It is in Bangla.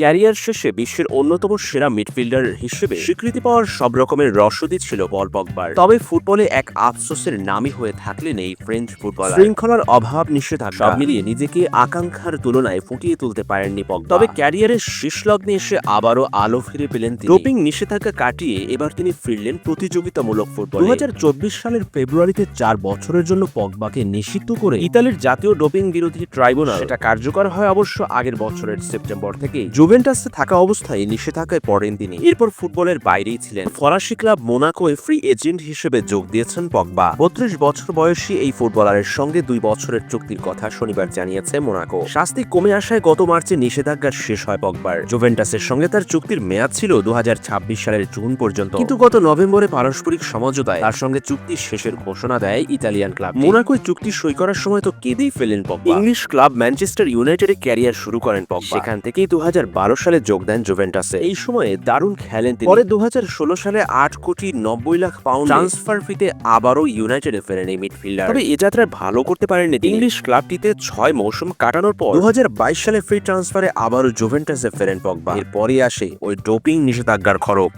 ক্যারিয়ার শেষে বিশ্বের অন্যতম সেরা মিডফিল্ডার হিসেবে স্বীকৃতি পাওয়ার সব রকমের রসদই ছিল পল পগবার। তবে ফুটবলে এক আফসোসের নামই হয়ে থাকলেন এই ফ্রেঞ্চ ফুটবল শৃঙ্খলার অভাব, নিষেধাজ্ঞা সব মিলিয়ে নিজেকে আকাঙ্ক্ষার তুলনায় ফুটিয়ে তুলতে পারেননি পগবা। তবে ক্যারিয়ারের শীর্ষ লগ্নে এসে আবারও আলো ফিরে পেলেন ডোপিং নিষেধাজ্ঞা কাটিয়ে এবার তিনি ফিরলেন প্রতিযোগিতামূলক ফুটবল। দু হাজার চব্বিশ সালের ফেব্রুয়ারিতে চার বছরের জন্য পগবাকে নিষিদ্ধ করে ইতালির জাতীয় ডোপিং বিরোধী ট্রাইব্যুনাল। সেটা কার্যকর হয় অবশ্য আগের বছরের সেপ্টেম্বর থেকে জুভেন্টাসে থাকা অবস্থায় নিষেধাজ্ঞায় পড়েন তিনি। এরপর ফুটবলের বাইরেই ছিলেন। ফরাসি ক্লাব মোনাকোয় ফ্রি এজেন্ট হিসেবে যোগ দিয়েছেন পগবা। বত্রিশ বছর বয়সী এই ফুটবলারের সঙ্গে দুই বছরের চুক্তির কথা শনিবার জানিয়েছে মোনাকো। শাস্তি কমে আসায় গত মার্চে নিষেধাজ্ঞা শেষ হয় পগবার। জুভেন্টাসের সঙ্গে তার চুক্তির মেয়াদ ছিল দু হাজার ছাব্বিশ সালের জুন পর্যন্ত। কিন্তু গত নভেম্বরে পারস্পরিক সমঝোতায় তার সঙ্গে চুক্তি শেষের ঘোষণা দেয় ইতালিয়ান ক্লাব। মোনাকোয় চুক্তি সই করার সময় তো কেঁদেই ফেলেন পগবা। ইংলিশ ক্লাব ম্যানচেস্টার ইউনাইটেডে ক্যারিয়ার শুরু করেন পগবা। সেখান থেকেই দু সালে যোগ দেন জুভেন্টাসে। এই সময়ে দারুণ খেলেন তিনি। পরে দুহাজার ষোলো সালে আট কোটি নব্বই লাখ পাউন্ড ট্রান্সফার ফিতে আবারও ইউনাইটেড ফেরেন এই মিডফিল্ডার। তবে এ যাত্রায় ভালো করতে পারেননি ইংলিশ ক্লাবটিতে ছয় মৌসুম কাটানোর পর দু হাজার বাইশ সালে ফ্রি ট্রান্সফারে আবারও জুভেন্টাসে ফেরেন পগবা। এরপরই আসে ওই ডোপিং নিষেধাজ্ঞার খরচ